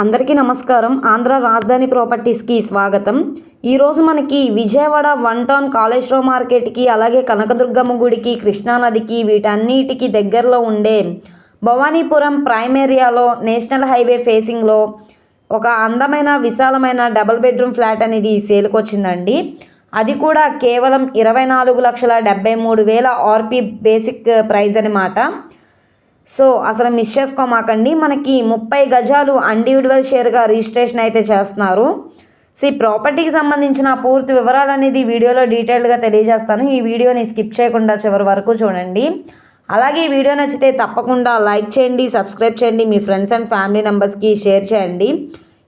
అందరికీ నమస్కారం. ఆంధ్ర రాజధాని ప్రాపర్టీస్కి స్వాగతం. ఈరోజు మనకి విజయవాడ వన్ టౌన్ కాళేశ్వరం మార్కెట్కి అలాగే కనకదుర్గమ్మ గుడికి కృష్ణానదికి వీటన్నిటికి దగ్గరలో ఉండే భవానీపురం ప్రైమ్ ఏరియాలో నేషనల్ హైవే ఫేసింగ్లో ఒక అందమైన విశాలమైన డబుల్ బెడ్రూమ్ ఫ్లాట్ అనేది సేల్కి వచ్చిందండి అది కూడా కేవలం ఇరవై నాలుగు లక్షల డెబ్బై మూడు వేల ఆర్పి బేసిక్ ప్రైజ్ అనమాట సో అసలు మిస్ చేసుకోమాకండి. మనకి ముప్పై గజాలు ఇండివిజువల్ షేర్గా రిజిస్ట్రేషన్ అయితే చేస్తున్నారు. సో ఈ ప్రాపర్టీకి సంబంధించిన పూర్తి వివరాలు అనేది వీడియోలో డీటెయిల్గా తెలియజేస్తాను. ఈ వీడియోని స్కిప్ చేయకుండా చివరి వరకు చూడండి. అలాగే ఈ వీడియో నచ్చితే తప్పకుండా లైక్ చేయండి సబ్స్క్రైబ్ చేయండి మీ ఫ్రెండ్స్ అండ్ ఫ్యామిలీ మెంబర్స్కి షేర్ చేయండి.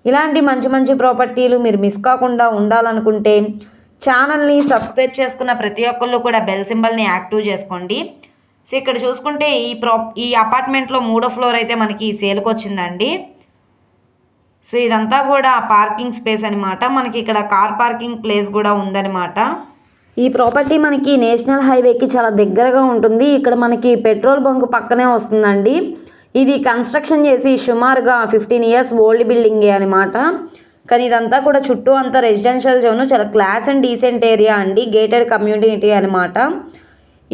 ఇలాంటి మంచి మంచి ప్రాపర్టీలు మీరు మిస్ కాకుండా ఉండాలనుకుంటే ఛానల్ని సబ్స్క్రైబ్ చేసుకున్న ప్రతి ఒక్కళ్ళు కూడా బెల్ సింబల్ని యాక్టివ్ చేసుకోండి. సో ఇక్కడ చూసుకుంటే ఈ ప్రా ఈ అపార్ట్మెంట్లో మూడో ఫ్లోర్ అయితే మనకి సేల్కి వచ్చిందండి. సో ఇదంతా కూడా పార్కింగ్ స్పేస్ అనమాట మనకి ఇక్కడ కార్ పార్కింగ్ ప్లేస్ కూడా ఉందన్నమాట. ఈ ప్రాపర్టీ మనకి నేషనల్ హైవేకి చాలా దగ్గరగా ఉంటుంది. ఇక్కడ మనకి పెట్రోల్ బంక్ పక్కనే వస్తుందండి. ఇది కన్స్ట్రక్షన్ చేసి సుమారుగా ఫిఫ్టీన్ ఇయర్స్ ఓల్డ్ బిల్డింగే అనమాట కానీ ఇదంతా కూడా చుట్టూ అంతా రెసిడెన్షియల్ జోన్ చాలా క్లాస్ అండ్ డీసెంట్ ఏరియా అండి. గేటెడ్ కమ్యూనిటీ అనమాట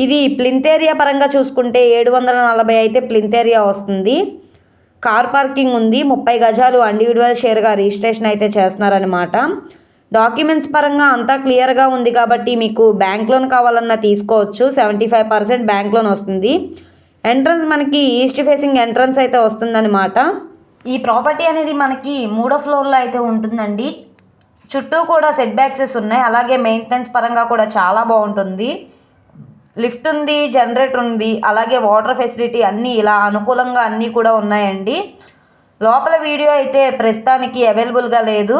ఇది ప్లింతేరియా పరంగా చూసుకుంటే ఏడు వందల నలభై అయితే ప్లింతేరియా వస్తుంది. కార్ పార్కింగ్ ఉంది. ముప్పై గజాలు ఇండివిజువల్ షేర్గా రిజిస్ట్రేషన్ అయితే చేస్తున్నారనమాట డాక్యుమెంట్స్ పరంగా అంతా క్లియర్గా ఉంది కాబట్టి మీకు బ్యాంక్ లోన్ కావాలన్నా తీసుకోవచ్చు. Seventy five percent bank loan వస్తుంది. ఎంట్రన్స్ మనకి ఈస్ట్ ఫేసింగ్ ఎంట్రన్స్ అయితే వస్తుందన్నమాట. ఈ ప్రాపర్టీ అనేది మనకి మూడో ఫ్లోర్లో అయితే ఉంటుందండి. చుట్టూ కూడా సెట్ బ్యాక్సెస్ ఉన్నాయి. అలాగే మెయింటెనెన్స్ పరంగా కూడా చాలా బాగుంటుంది. లిఫ్ట్ ఉంది జనరేటర్ ఉంది అలాగే వాటర్ ఫెసిలిటీ అన్నీ ఇలా అనుకూలంగా అన్నీ కూడా ఉన్నాయండి. లోపల వీడియో అయితే ప్రస్తుతానికి అవైలబుల్గా లేదు.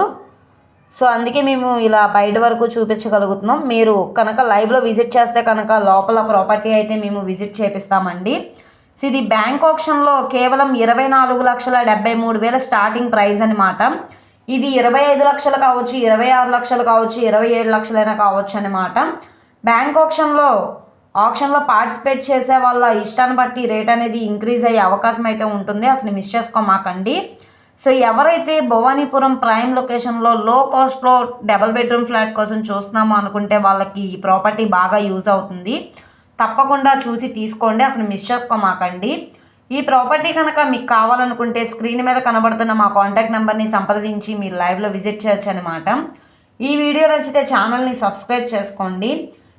సో అందుకే మేము ఇలా బయట వరకు చూపించగలుగుతున్నాం. మీరు కనుక లైవ్లో విజిట్ చేస్తే కనుక లోపల ప్రాపర్టీ అయితే మేము విజిట్ చేపిస్తామండి. సో ఇది బ్యాంక్ ఆప్షన్లో కేవలం ఇరవై నాలుగు లక్షల డెబ్బై మూడు వేల స్టార్టింగ్ ప్రైస్ అనమాట ఇది ఇరవై ఐదు లక్షలు కావచ్చు ఇరవై ఆరు లక్షలు కావచ్చు ఇరవై ఏడు లక్షలైనా కావచ్చు అనమాట బ్యాంక్ ఆప్షన్లో ఆప్షన్లో పార్టిసిపేట్ చేసే వాళ్ళ ఇష్టాన్ని బట్టి రేట్ అనేది ఇంక్రీజ్ అయ్యే అవకాశం అయితే ఉంటుంది. అసలు మిస్ చేసుకోమాకండి. సో ఎవరైతే భవానీపురం ప్రైమ్ లొకేషన్లో లో కాస్ట్లో డబల్ బెడ్రూమ్ ఫ్లాట్ కోసం చూస్తున్నామో అనుకుంటే వాళ్ళకి ఈ ప్రాపర్టీ బాగా యూజ్ అవుతుంది. తప్పకుండా చూసి తీసుకోండి. అసలు మిస్ చేసుకోమాకండి. ఈ ప్రాపర్టీ కనుక మీకు కావాలనుకుంటే స్క్రీన్ మీద కనబడుతున్న మా కాంటాక్ట్ నెంబర్ని సంప్రదించి మీరు లైవ్లో విజిట్ చేయొచ్చు అనమాట ఈ వీడియో నచ్చితే ఛానల్ని సబ్స్క్రైబ్ చేసుకోండి.